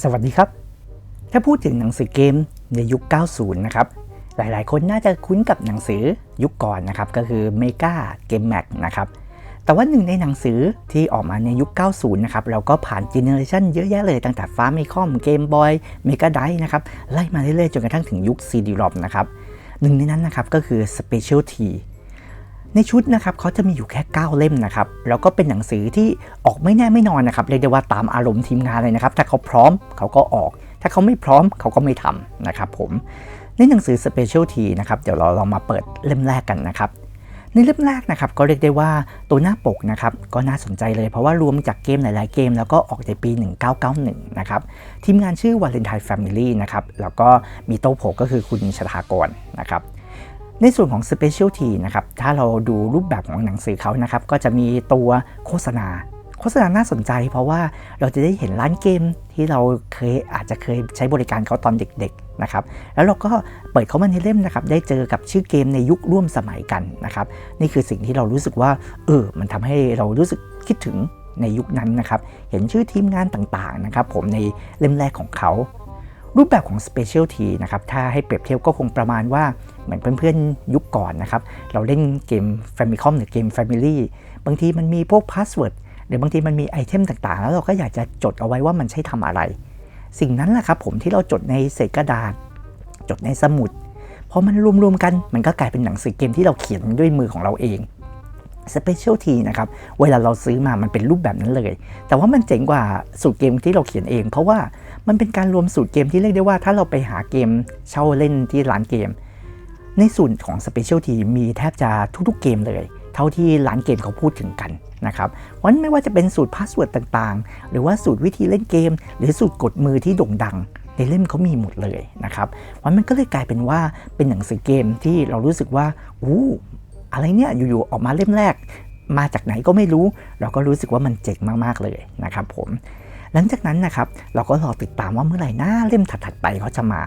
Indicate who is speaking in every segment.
Speaker 1: สวัสดีครับ ถ้าพูดถึงหนังสือเกมในยุค 90 นะครับ หลายๆ คนน่าจะคุ้นกับหนังสือยุคก่อนนะครับ ก็คือ Mega Game Max นะครับ แต่ว่าหนึ่งในหนังสือที่ออกมาในยุค 90 นะครับ เราก็ผ่านเจเนอเรชันเยอะแยะเลย ตั้งแต่ฟ้าไม่คอมเกมบอยเมกาไดนะครับ ไล่มาเรื่อยๆ จนกระทั่งถึงยุค CD-ROM นะครับ หนึ่งในนั้นนะครับก็คือ Specialty ในชุดนะครับเขาจะมีอยู่แค่ 9 เล่มนะครับแล้วก็เป็นหนังสือที่ออกไม่แน่ไม่นอนนะครับเรียกได้ว่าตามอารมณ์ทีมงานเลยนะครับถ้าเขาพร้อมเขาก็ออก ถ้าเขาไม่พร้อมเขาก็ไม่ทำนะครับผมในหนังสือ Specialty นะครับเดี๋ยวเราลองมาเปิดเล่มแรกกันนะครับในเล่มแรกนะครับก็เรียกได้ว่าตัวหน้าปกนะครับก็น่าสนใจเลยเพราะว่ารวมจากเกมหลาย ๆ เกม แล้วก็ออกในปี 1991 นะครับทีมงานชื่อ Valentine Family นะครับแล้วก็มีโต๊ะโผก็คือคุณชถากรนะครับ ในส่วนของ Specialty นะครับ ถ้าเราดูรูปแบบของหนังสือเขานะครับ ก็จะมีตัวโฆษณา โฆษณาน่าสนใจเพราะว่าเราจะได้เห็นร้านเกมที่เราเคยอาจจะเคยใช้บริการเขาตอนเด็กๆนะครับ แล้วเราก็เปิดเขามาในเล่มนะครับ ได้เจอกับชื่อเกมในยุคร่วมสมัยกันนะครับ นี่คือสิ่งที่เรารู้สึกว่า เออ มันทำให้เรารู้สึกคิดถึงในยุคนั้นนะครับ เห็นชื่อทีมงานต่างๆนะครับ ผมในเล่มแรกของเขา รูปแบบของ Specialty นะครับ ถ้าให้เปรียบเทียบก็คงประมาณว่าเหมือนเพื่อนๆยุคก่อนนะครับ เราเล่นเกม Famicom หรือเกม Family บางทีมันมีพวกพาสเวิร์ดหรือบางทีมันมีไอเทมต่างๆ แล้วเราก็อยากจะจดเอาไว้ว่ามันใช้ทำอะไร สิ่งนั้นแหละครับผมที่เราจดในเศษกระดาษ จดในสมุดพอมันรวมๆกันมันก็กลายเป็นหนังสือเกมที่เราเขียนด้วยมือของเราเอง Specialty นะครับ เวลาเราซื้อมามันเป็นรูปแบบนั้นเลย แต่ว่ามันเจ๋งกว่าสูตรเกมที่เราเขียนเอง เพราะว่ามันเป็นการรวมสูตรเกมที่เรียกได้ว่า ถ้าเราไปหาเกมเช่าเล่นที่ร้านเกม ในส่วนของ Specialty มีแทบจะทุกๆเกมเลย เท่าที่ร้านเกมเขาพูดถึงกันนะครับวันไม่ว่าจะเป็นสูตรพาสเวิร์ดต่างๆ หรือว่าสูตรวิธีเล่นเกม หรือสูตรกดมือที่โด่งดังในเล่มเขามีหมดเลยนะครับวันมันก็เลยกลายเป็นว่าเป็นหนังสือเกมที่เรารู้สึกว่าอู้ อะไรเนี่ยอยู่ๆออกมาเล่มแรก มาจากไหนก็ไม่รู้ เราก็รู้สึกว่ามันเจ๋งมากๆเลยนะครับผมหลังจากนั้นนะครับเราก็รอติดตามว่าเมื่อไหร่หน้าเล่มถัดๆไปเขาจะมา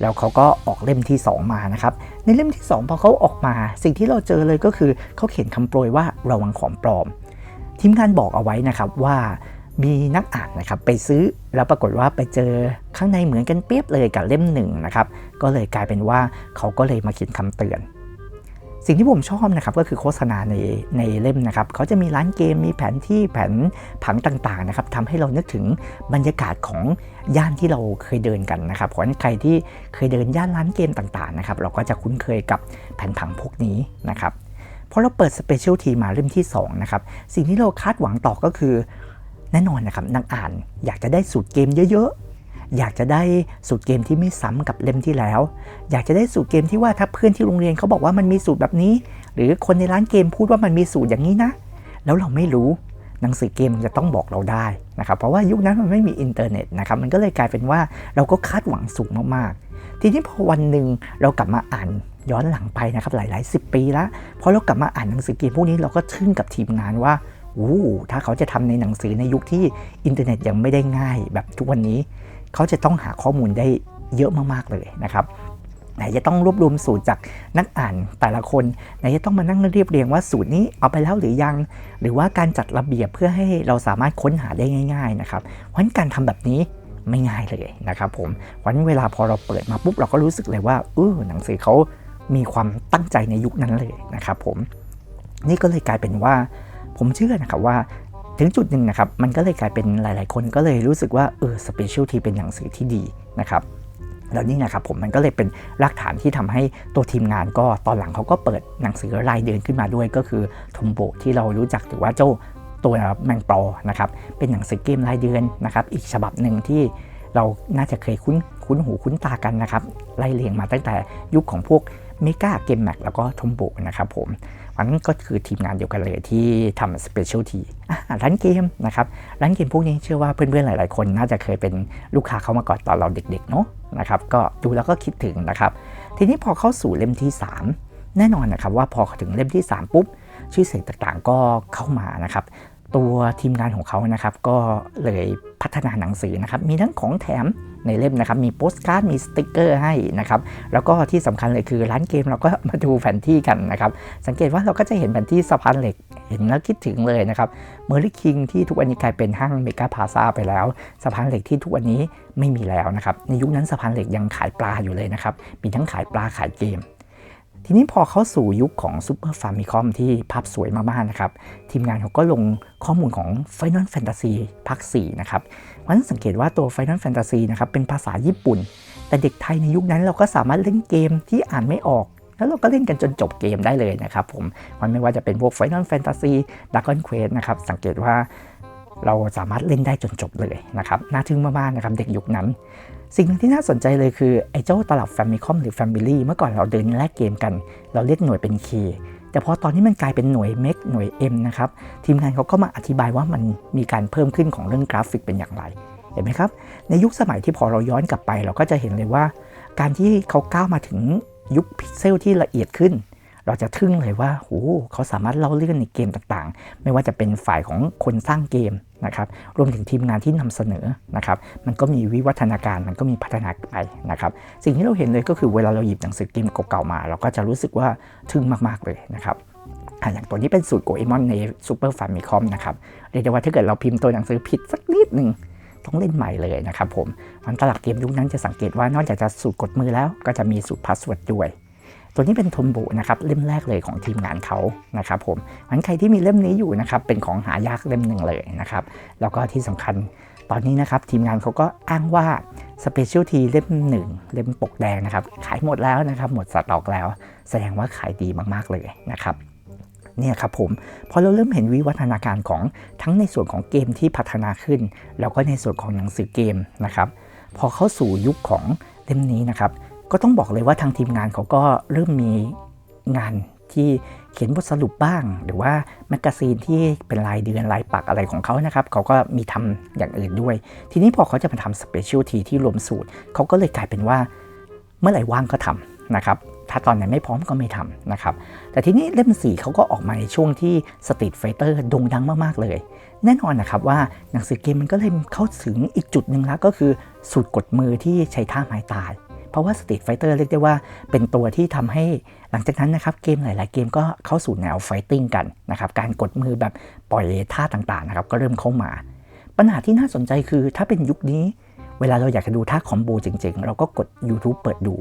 Speaker 1: แล้วเขาก็ออกเล่มที่ 2 มานะครับในเล่มที่ 2 พอเขาออกมา สิ่งที่เราเจอเลยก็คือเขาเขียนคำโปรยว่าระวังของปลอม ทีมงานบอกเอาไว้นะครับว่ามีนักอ่านนะครับไปซื้อแล้วปรากฏว่าไปเจอข้างในเหมือนกันเปียบเลยกับเล่มหนึ่งนะครับก็เลยกลายเป็นว่าเขาก็เลยมาเขียนคำเตือน สิ่งที่ผมชอบนะครับก็คือโฆษณาในในเล่มนะครับเขาจะมีร้านเกมมีแผนที่แผนผังต่างๆนะครับทำให้เรานึกถึงบรรยากาศของย่านที่เราเคยเดินกันนะครับเพราะฉะนั้นใครที่เคยเดินย่านร้านเกมต่างๆนะครับเราก็จะคุ้นเคยกับแผนผังพวกนี้นะครับพอเราเปิด Specialty มาเล่มที่2นะครับสิ่งที่เราคาดหวังต่อก็คือแน่นอนนะครับนักอ่านอยากจะได้สูตรเกมเยอะๆ อยากจะได้สูตรเกมที่ไม่ซ้ำกับเล่มที่แล้ว อยากจะได้สูตรเกมที่ว่าถ้าเพื่อนที่โรงเรียนเขาบอกว่ามันมีสูตรแบบนี้ หรือคนในร้านเกมพูดว่ามันมีสูตรอย่างนี้นะ แล้วเราไม่รู้หนังสือเกมจะต้องบอกเราได้นะครับเพราะว่ายุคนั้นมันไม่มีอินเทอร์เน็ตนะครับมันก็เลยกลายเป็นว่าเราก็คาดหวังสูงมากๆ ทีนี้พอวันหนึ่งเรากลับมาอ่านย้อนหลังไปนะครับหลาย ๆ 10 ปีล้วพอเรากลับมาอ่านหนังสือเกมพวกนี้เราก็ทึ่งกับทีมงานว่าอู้ถ้าเขาจะทำในหนังสือในยุคที่อินเทอร์เน็ตยังไม่ได้ง่ายแบบทุกวันนี้ เขาจะต้องหาข้อมูลได้เยอะมากๆเลยนะครับไหนจะต้องรวบรวมสูตรจากนักอ่านแต่ละคนไหนจะต้องมานั่งเรียบเรียงว่าสูตรนี้เอาไปแล้วหรือยัง หรือว่าการจัดระเบียบเพื่อให้เราสามารถค้นหาได้ง่าย ๆนะครับ เพราะนั้นการทำแบบนี้ไม่ง่ายเลยนะครับผมวันเวลาพอเราเปิดมาปุ๊บเราก็รู้สึกเลยว่าเออหนังสือเขามีความตั้งใจในยุคนั้นเลยนะครับผมนี่ก็เลยกลายเป็นว่า ผมเชื่อนะครับว่า ถึงจุดหนึ่งนะครับ มันก็เลยกลายเป็นหลาย ๆ คนก็เลยรู้สึกว่าเออสเปเชียลทีเป็นหนังสือที่ดีนะครับแล้วนี่นะครับผมมันก็เลยเป็นรากฐานที่ทำให้ตัวทีมงานก็ตอนหลังเขาก็เปิดหนังสือรายเดือนขึ้นมาด้วยก็คือทมโบที่เรารู้จักหรือว่าเจ้าตัวแมงปอนะครับเป็นหนังสือเกมรายเดือนนะครับอีกฉบับหนึ่งที่เราน่าจะเคยคุ้นคุ้นหูคุ้นตากันนะครับไล่เรียงมาตั้งแต่ยุคของพวกเมกาเกมแม็กแล้วก็ทมโบนะครับผม มันก็คือทีมงานเดียวกันเลยที่ทำสเปเชียลทีร้านเกมนะครับร้านเกมพวกนี้เชื่อว่าเพื่อนๆหลายๆคนน่าจะเคยเป็นลูกค้าเข้ามาก่อนตอนเราเด็กๆเนาะนะครับก็ดูแล้วก็คิดถึงนะครับ ทีนี้พอเข้าสู่เล่มที่ 3 แน่นอนนะครับว่าพอถึงเล่มที่ 3 ปุ๊บชื่อเสียงต่างๆก็เข้ามานะครับ ตัวทีมงานของเขานะครับ ก็เลยพัฒนาหนังสือนะครับ มีทั้งของแถมในเล่มนะครับ มีโปสการ์ด มีสติกเกอร์ให้นะครับ แล้วก็ที่สำคัญเลยคือร้านเกมเราก็มาดูแผนที่กันนะครับ สังเกตว่าเราก็จะเห็นแผนที่สะพานเหล็ก เห็นแล้วคิดถึงเลยนะครับ เมอร์ลิคิงที่ทุกวันนี้กลายเป็นห้างเมกาพาซาไปแล้ว สะพานเหล็กที่ทุกวันนี้ไม่มีแล้วนะครับ ในยุคนั้นสะพานเหล็กยังขายปลาอยู่เลยนะครับ มีทั้งขายปลาขายเกม ทีนี้พอเข้าสู่ยุคของ Super Famicom ที่ภาพสวยมากๆนะครับ ทีมงานเขาก็ลงข้อมูลของ Final Fantasy ภาค4นะครับเพราะฉะนั้นสังเกตว่าตัว Final Fantasy นะครับเป็นภาษาญี่ปุ่น แต่เด็กไทยในยุคนั้นเราก็สามารถเล่นเกมที่อ่านไม่ออก แล้วเราก็เล่นกันจนจบเกมได้เลยนะครับผมมันไม่ว่าจะเป็นพวก Final Fantasy Dragon Quest นะครับสังเกตว่าเราสามารถเล่นได้จนจบเลยนะครับน่าทึ่งมากๆนะครับเด็กยุคนั้น สิ่งหนึ่งที่น่าสนใจเลยคือ ไอ้เจ้าตลับ Famicom หรือ Family เมื่อก่อนเราเดินแลกเกมกัน เราเรียกหน่วยเป็น K แต่พอตอนนี้มันกลายเป็นหน่วย MEC หน่วย M นะครับ ทีมงานเขาก็มาอธิบายว่ามันมีการเพิ่มขึ้นของเรื่องกราฟิกเป็นอย่างไร เห็นไหมครับ ในยุคสมัยที่พอเราย้อนกลับไป เราก็จะเห็นเลยว่า การที่เขาก้าวมาถึงยุคพิกเซลที่ละเอียดขึ้น เราจะทึ่งเลยว่าโหเขาสามารถเล่าเรื่องในเกมต่างๆ ไม่ว่าจะเป็นฝ่ายของคนสร้างเกมนะครับรวมถึงทีมงานที่นำเสนอนะครับมันก็มีวิวัฒนาการมันก็มีพัฒนาไปนะครับสิ่งที่เราเห็นเลยก็คือเวลาเราหยิบหนังสือเกมเก่าๆมา เราก็จะรู้สึกว่าทึ่งมากๆเลยนะครับอย่างตัวนี้เป็นสูตรโกเอมอนใน Super Famicom นะครับเรียกได้ว่าถ้าเกิดเราพิมพ์ตัวหนังสือผิดสักนิดหนึ่งต้องเล่นใหม่เลยนะครับผมมันตลับเกมยุคนั้นจะสังเกตว่านอกจากจะสูตรกดมือแล้วก็จะมีสูตรพาสเวิร์ดด้วย ตัวนี้เป็นทมบุนะครับเล่มแรกเลยของทีมงานเขานะครับผมงั้นใครที่มีเล่มนี้อยู่นะครับเป็นของหายากเล่มหนึ่งเลยนะครับแล้วก็ที่สำคัญตอนนี้นะครับทีมงานเขาก็อ้างว่าสเปเชียลทีเล่มหนึ่งเล่มปกแดงนะครับขายหมดแล้วนะครับหมดสต็อกแล้ว แสดงว่าขายดีมาก ๆ เลยนะครับเนี่ยครับผมพอเราเริ่มเห็นวิวัฒนาการของทั้งในส่วนของเกมที่พัฒนาขึ้น แล้วก็ในส่วนของหนังสือเกมนะครับ พอเข้าสู่ยุคของเล่มนี้นะครับ ก็ต้องบอกเลยว่าทางทีมงานเขาก็เริ่มมีงานที่เขียนบทสรุปบ้าง หรือว่าแมกกาซีนที่เป็นรายเดือนรายปักอะไรของเขานะครับ เขาก็มีทำอย่างอื่นด้วย ทีนี้พอเขาจะมาทำสเปเชียลทีที่รวมสูตร เขาก็เลยกลายเป็นว่าเมื่อไหร่ว่างก็ทำนะครับถ้าตอนไหนไม่พร้อมก็ไม่ทำนะครับ แต่ทีนี้เล่มสีเขาก็ออกมาในช่วงที่สตรีทไฟเตอร์โด่งดังมาก ๆ เลย แน่นอนนะครับว่าหนังสือเกมมันก็เลยเข้าถึงอีกจุดหนึ่งแล้วก็คือสูตรกดมือที่ใช้ท่าไม้ตาย เพราะว่า Street Fighter เรียกได้ว่าเป็นตัวที่ทำให้หลังจากนั้นนะครับเกมหลาย ๆ เกมก็เข้าสู่แนวไฟติ้งกันนะครับการกดมือแบบปล่อยท่าต่าง ๆ นะครับก็เริ่มเข้ามา ปัญหาที่น่าสนใจคือถ้าเป็นยุคนี้ เวลาเราอยากจะดูท่าคอมโบจริงๆ เราก็กด YouTube เปิดดู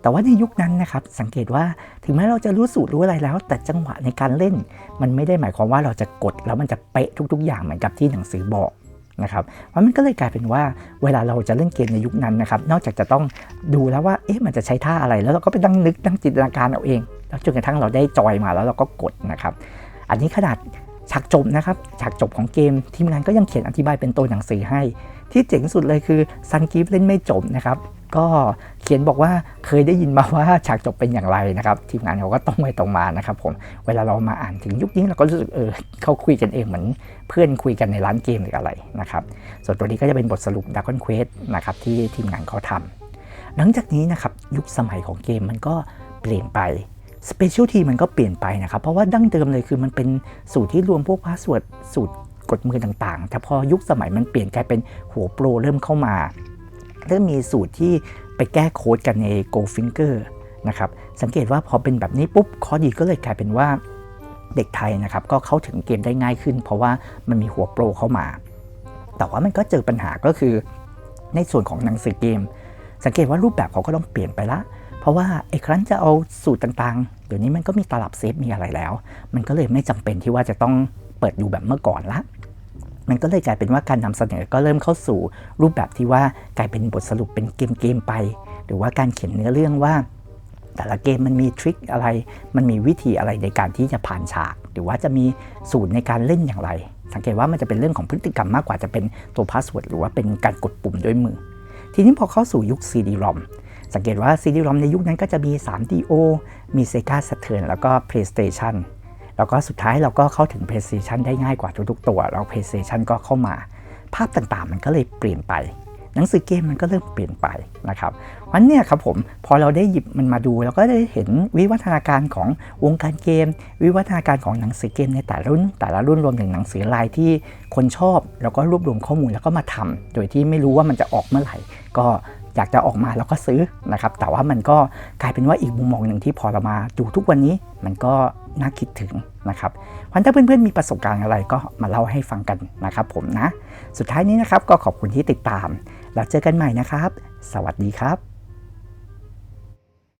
Speaker 1: แต่ว่าในยุคนั้นนะครับสังเกตว่าถึงแม้เราจะรู้สูตรรู้อะไรแล้ว แต่จังหวะในการเล่น มันไม่ได้หมายความว่าเราจะกดแล้วมันจะเป๊ะทุก ๆ อย่างเหมือนกับที่หนังสือบอก นะครับเพราะมันก็เลยกลายเป็นว่าเวลาเราจะเล่นเกมในยุคนั้นนะครับ นอกจากจะต้องดูแล้วว่าเอ๊ะมันจะใช้ท่าอะไร แล้วเราก็ไปตั้งนึกตั้งจินตนาการเอาเอง แล้วจนกระทั่งเราได้จอยมาแล้วเราก็กดนะครับ อันนี้ขนาดฉากจบนะครับฉากจบของเกมทีมงานก็ยังเขียนอธิบายเป็นตัวหนังสือให้ ที่เจ๋งสุดเลยคือซันกิฟเล่นไม่จบนะครับ ก็เขียนบอกว่าเคยได้ยินมาว่าฉากจบเป็นอย่างไรนะครับ ทีมงานเขาก็ต้องไปตรงมานะครับผมเวลาเรามาอ่านถึงยุคนี้เราก็รู้สึกเออเขาคุยกันเองเหมือนเพื่อนคุยกันในร้านเกมหรืออะไรนะครับส่วนตัวนี้ก็จะเป็นบทสรุป Dragon Quest นะครับที่ทีมงานเขาทำหลังจากนี้นะครับยุคสมัยของเกมมันก็เปลี่ยนไป Specialty มันก็เปลี่ยนไปนะครับ เพราะว่าดั้งเดิมเลยคือมันเป็นสูตรที่รวมพวกพาสเวิร์ดสูตรกดมือต่างๆ แต่พอยุคสมัยมันเปลี่ยนกลายเป็นหัวโปรเริ่มเข้ามา เริ่มมีสูตรที่ไปแก้โค้ดกันใน GoFinger นะครับสังเกตว่าพอเป็นแบบนี้ปุ๊บข้อดีก็เลยกลายเป็นว่าเด็กไทยนะครับก็เข้าถึงเกมได้ง่ายขึ้น เพราะว่ามันมีหัวโปรเข้ามา แต่ว่ามันก็เจอปัญหาก็คือในส่วนของหนังสือเกม สังเกตว่ารูปแบบเขาก็ต้องเปลี่ยนไปละ เพราะว่าไอ้ครั้นจะเอาสูตรต่างๆ เดี๋ยวนี้มันก็มีตลับเซฟมีอะไรแล้ว มันก็เลยไม่จำเป็นที่ว่าจะต้องเปิดดูแบบเมื่อก่อนละ มันก็เลยกลายเป็นว่าการนำเสนอก็เริ่มเข้าสู่รูปแบบที่ว่ากลายเป็นบทสรุปเป็นเกมๆไป หรือว่าการเขียนเนื้อเรื่องว่า แต่ละเกมมันมีทริคอะไร มันมีวิธีอะไรในการที่จะผ่านฉาก หรือว่าจะมีสูตรในการเล่นอย่างไร สังเกตว่ามันจะเป็นเรื่องของพฤติกรรมมากกว่าจะเป็นตัวพาสเวิร์ดหรือว่าเป็นการกดปุ่มด้วยมือ ทีนี้พอเข้าสู่ยุค CD-ROM สังเกตว่า CD-ROM ในยุคนั้นก็จะมี 3DO มี Sega Saturn แล้วก็ PlayStation แล้วก็สุดท้ายเราก็เข้าถึง PlayStation ได้ง่ายกว่าทุกๆตัว แล้ว PlayStation ก็เข้ามา ภาพต่างๆ มันก็เลยเปลี่ยนไป หนังสือเกมมันก็เริ่มเปลี่ยนไปนะครับวันนี้ครับผมพอเราได้หยิบมันมาดูเราก็ได้เห็นวิวัฒนาการของวงการเกม วิวัฒนาการของหนังสือเกมในแต่ละรุ่น แต่ละรุ่นรวมถึงหนังสือลายที่คนชอบ แล้วก็รวบรวมข้อมูลแล้วก็มาทำโดยที่ไม่รู้ว่ามันจะออกเมื่อไหร่ ก็อยากจะออกมาแล้วก็ซื้อนะครับ แต่ว่ามันก็กลายเป็นว่าอีกมุมมองหนึ่งที่พอเรามาดูทุกวันนี้มันก็ น่าคิดถึงนะครับวันถ้าเพื่อนๆมีประสบการณ์อะไรก็มาเล่าให้ฟังกันนะครับผมนะ สุดท้ายนี้นะครับก็ขอบคุณที่ติดตาม แล้วเจอกันใหม่นะครับ สวัสดีครับ